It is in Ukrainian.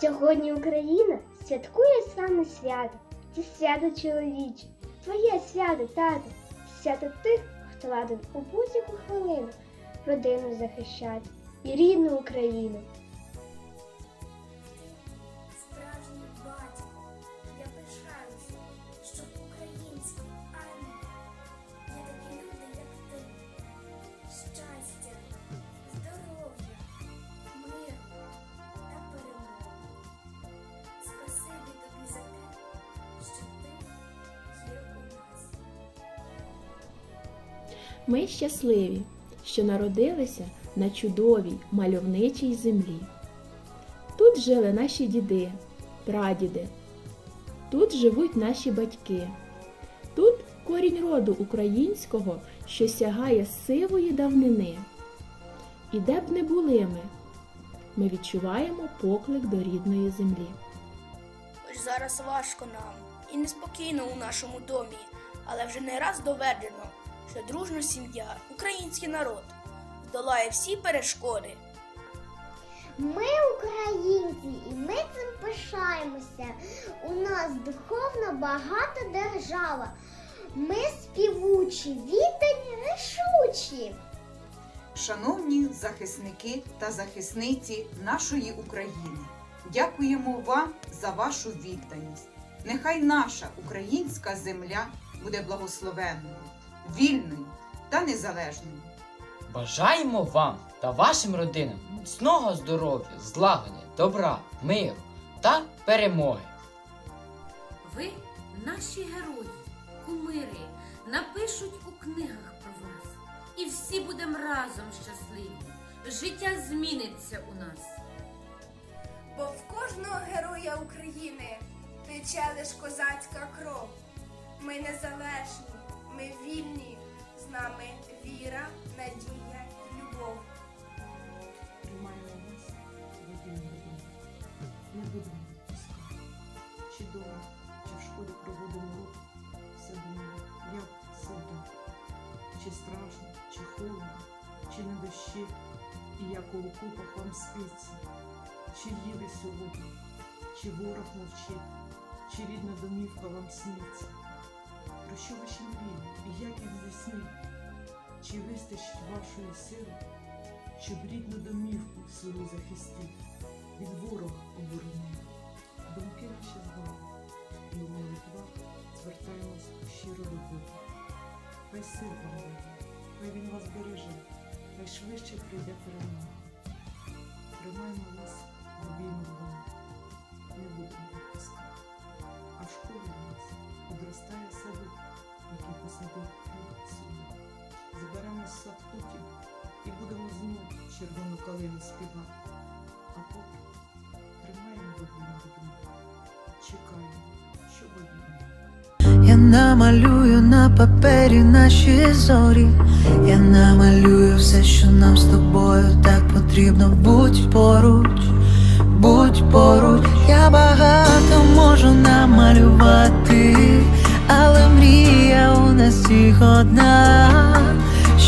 Сьогодні Україна святкує саме свято. Це свято чоловіче. Твоє свято, тато. Свято тих, хто ладен у будь-яку хвилину родину захищати і рідну Україну. Ми щасливі, що народилися на чудовій мальовничій землі. Тут жили наші діди, прадіди, тут живуть наші батьки. Тут корінь роду українського, що сягає сивої давнини. І де б не були ми, ми відчуваємо поклик до рідної землі. Ось зараз важко нам і неспокійно у нашому домі, але вже не раз доведено, що дружна сім'я, український народ долає всі перешкоди. Ми українці, і ми цим пишаємося. У нас духовно багата держава. Ми співучі, віддані, рішучі. Шановні захисники та захисниці нашої України, дякуємо вам за вашу відданість. Нехай наша українська земля буде благословенною, вільною та незалежною. Бажаємо вам та вашим родинам міцного здоров'я, злагоди, добра, миру та перемоги. Ви наші герої, кумири, напишуть у книгах про вас. І всі будемо разом щасливі. Життя зміниться у нас. Бо в кожного героя України тече лиш козацька кров. Ми незалежні, ми вільні, з нами віра, надія і любов. Тримаємо вас в один. Не будемо відпускати. Чи дома, чи в школі проводимо урок, все думаю, як солдат. Чи страшно, чи холодно, чи на дощі, і як у окопах вам спиться. Чи їли сьогодні, чи ворог мовчить, чи рідна домівка вам сниться. Про що ваші мрії і як їх здійснити? Чи вистачить вашої сили? щоб рідну домівку свою захистити, від ворога оборонити. Думки наші з вами, і у молитвах звертаємось щиро до Бога. Хай сил вам дає, хай він вас береже, хай швидше прийде перемога. Зберемось в садку і будемо знову червону калину співати. А поки тримаємо вогонь будинку, чекаємо, що буде. Я намалюю на папері наші зорі. Я намалюю все, що нам з тобою так потрібно. Будь поруч, будь поруч. Я багато можу намалювати, але мрія у нас всіх одна.